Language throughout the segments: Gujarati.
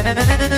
Thank you.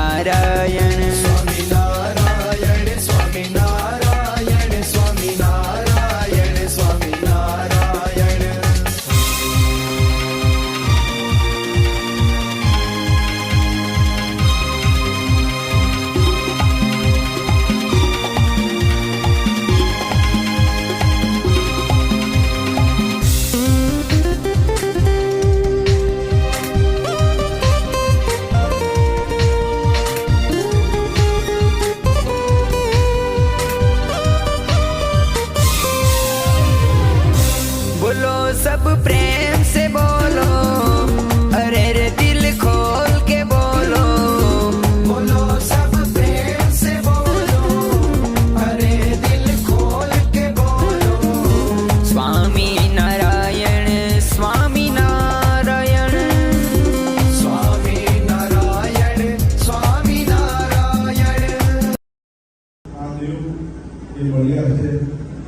એ મળ્યા છે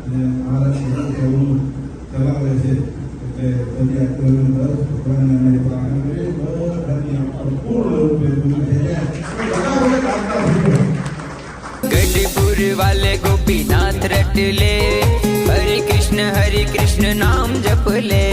અને મારા સ્વરૂપે હું ચલાવે છે એટલે દરિયા કોઈનો દર ભગવાનના મેં પ્રાણ બધાની આપણે પૂર્ણ રૂપે દૂર થઈ ગઢપુર વાલે ગોપીનાથ રટ લે હરે કૃષ્ણ હરે કૃષ્ણ નામ જપ લે